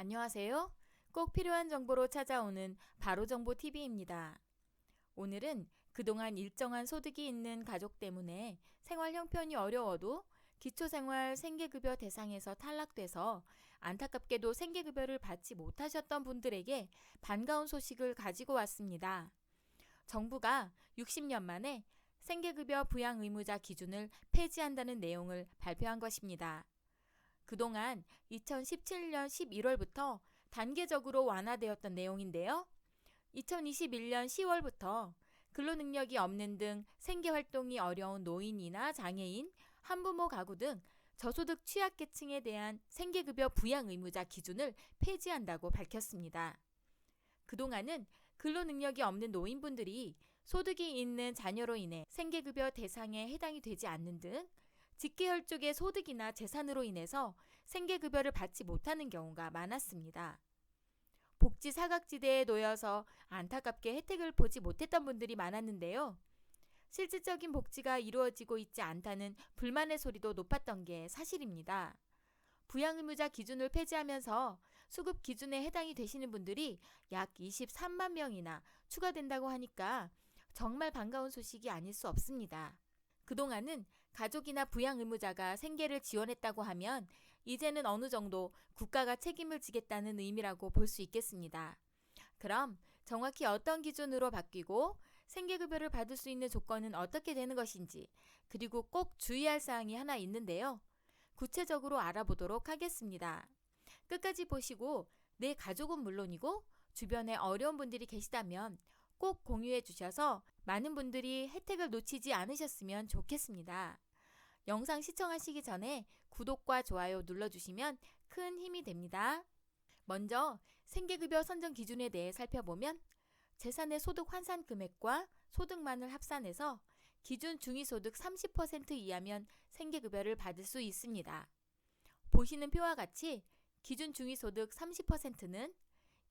안녕하세요. 꼭 필요한 정보로 찾아오는 바로정보 TV입니다. 오늘은 그동안 일정한 소득이 있는 가족 때문에 생활 형편이 어려워도 기초생활 생계급여 대상에서 탈락돼서 안타깝게도 생계급여를 받지 못하셨던 분들에게 반가운 소식을 가지고 왔습니다. 정부가 60년 만에 생계급여 부양 의무자 기준을 폐지한다는 내용을 발표한 것입니다. 그동안 2017년 11월부터 단계적으로 완화되었던 내용인데요. 2021년 10월부터 근로 능력이 없는 등 생계 활동이 어려운 노인이나 장애인, 한부모 가구 등 저소득 취약계층에 대한 생계급여 부양 의무자 기준을 폐지한다고 밝혔습니다. 그동안은 근로 능력이 없는 노인분들이 소득이 있는 자녀로 인해 생계급여 대상에 해당이 되지 않는 등 직계혈족의 소득이나 재산으로 인해서 생계급여를 받지 못하는 경우가 많았습니다. 복지 사각지대에 놓여서 안타깝게 혜택을 보지 못했던 분들이 많았는데요. 실질적인 복지가 이루어지고 있지 않다는 불만의 소리도 높았던 게 사실입니다. 부양 의무자 기준을 폐지하면서 수급 기준에 해당이 되시는 분들이 약 23만 명이나 추가된다고 하니까 정말 반가운 소식이 아닐 수 없습니다. 그동안은 가족이나 부양 의무자가 생계를 지원했다고 하면 이제는 어느 정도 국가가 책임을 지겠다는 의미라고 볼 수 있겠습니다. 그럼 정확히 어떤 기준으로 바뀌고 생계급여를 받을 수 있는 조건은 어떻게 되는 것인지 그리고 꼭 주의할 사항이 하나 있는데요. 구체적으로 알아보도록 하겠습니다. 끝까지 보시고 내 가족은 물론이고 주변에 어려운 분들이 계시다면 꼭 공유해 주셔서 많은 분들이 혜택을 놓치지 않으셨으면 좋겠습니다. 영상 시청하시기 전에 구독과 좋아요 눌러주시면 큰 힘이 됩니다. 먼저 생계급여 선정 기준에 대해 살펴보면 재산의 소득 환산 금액과 소득만을 합산해서 기준 중위소득 30% 이하면 생계급여를 받을 수 있습니다. 보시는 표와 같이 기준 중위소득 30%는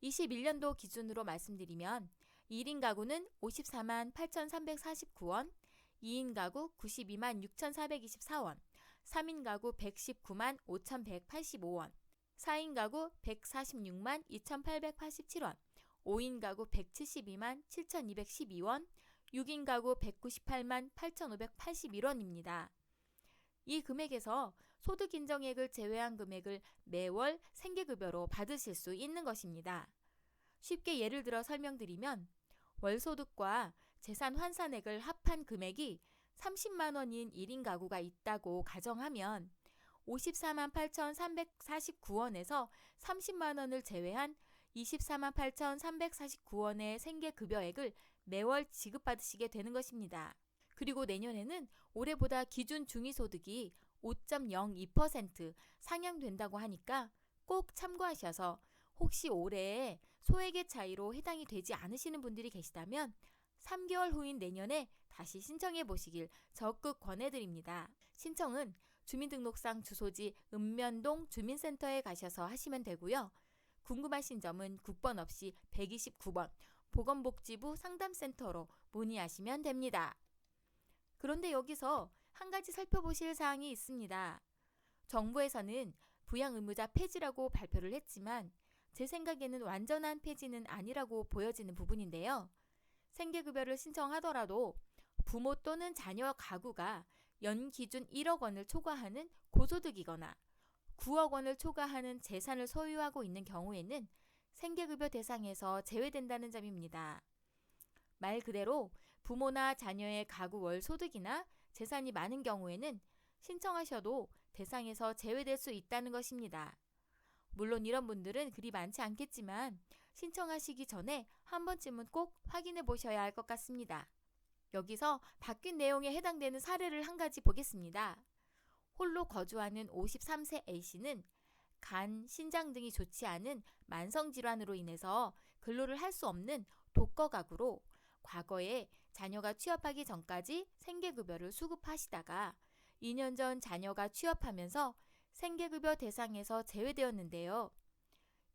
21년도 기준으로 말씀드리면 1인 가구는 54만 8,349원, 2인 가구 92만 6,424원, 3인 가구 119만 5,185원, 4인 가구 146만 2,887원, 5인 가구 172만 7,212원, 6인 가구 198만 8,581원입니다. 이 금액에서 소득 인정액을 제외한 금액을 매월 생계급여로 받으실 수 있는 것입니다. 쉽게 예를 들어 설명드리면 월소득과 재산 환산액을 합한 금액이 30만 원인 1인 가구가 있다고 가정하면 54만 8,349원에서 30만 원을 제외한 24만 8,349원의 생계급여액을 매월 지급받으시게 되는 것입니다. 그리고 내년에는 올해보다 기준 중위소득이 5.02% 상향된다고 하니까 꼭 참고하셔서 혹시 올해에 소액의 차이로 해당이 되지 않으시는 분들이 계시다면 3개월 후인 내년에 다시 신청해 보시길 적극 권해드립니다. 신청은 주민등록상 주소지 읍면동 주민센터에 가셔서 하시면 되고요. 궁금하신 점은 국번 없이 129번 보건복지부 상담센터로 문의하시면 됩니다. 그런데 여기서 한 가지 살펴보실 사항이 있습니다. 정부에서는 부양 의무자 폐지라고 발표를 했지만 제 생각에는 완전한 폐지는 아니라고 보여지는 부분인데요. 생계급여를 신청하더라도 부모 또는 자녀 가구가 연 기준 1억 원을 초과하는 고소득이거나 9억 원을 초과하는 재산을 소유하고 있는 경우에는 생계급여 대상에서 제외된다는 점입니다. 말 그대로 부모나 자녀의 가구 월 소득이나 재산이 많은 경우에는 신청하셔도 대상에서 제외될 수 있다는 것입니다. 물론 이런 분들은 그리 많지 않겠지만 신청하시기 전에 한 번쯤은 꼭 확인해 보셔야 할 것 같습니다. 여기서 바뀐 내용에 해당되는 사례를 한 가지 보겠습니다. 홀로 거주하는 53세 A씨는 간, 신장 등이 좋지 않은 만성질환으로 인해서 근로를 할 수 없는 독거 가구로 과거에 자녀가 취업하기 전까지 생계급여를 수급하시다가 2년 전 자녀가 취업하면서 생계급여 대상에서 제외되었는데요.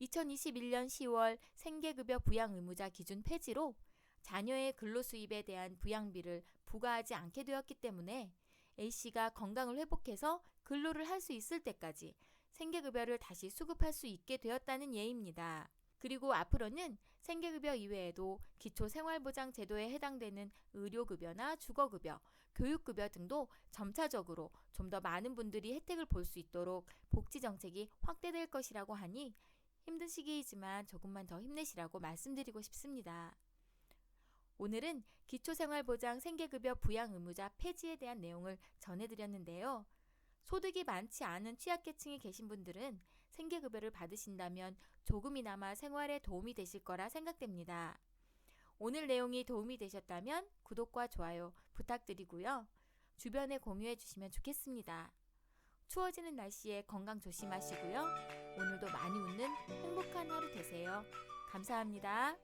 2021년 10월 생계급여 부양 의무자 기준 폐지로 자녀의 근로수입에 대한 부양비를 부과하지 않게 되었기 때문에 A씨가 건강을 회복해서 근로를 할 수 있을 때까지 생계급여를 다시 수급할 수 있게 되었다는 예입니다. 그리고 앞으로는 생계급여 이외에도 기초생활보장 제도에 해당되는 의료급여나 주거급여, 교육급여 등도 점차적으로 좀 더 많은 분들이 혜택을 볼 수 있도록 복지 정책이 확대될 것이라고 하니 힘든 시기이지만 조금만 더 힘내시라고 말씀드리고 싶습니다. 오늘은 기초생활보장 생계급여 부양 의무자 폐지에 대한 내용을 전해드렸는데요. 소득이 많지 않은 취약계층에 계신 분들은 생계급여를 받으신다면 조금이나마 생활에 도움이 되실 거라 생각됩니다. 오늘 내용이 도움이 되셨다면 구독과 좋아요 부탁드리고요. 주변에 공유해 주시면 좋겠습니다. 추워지는 날씨에 건강 조심하시고요. 오늘도 많이 웃는 행복한 하루 되세요. 감사합니다.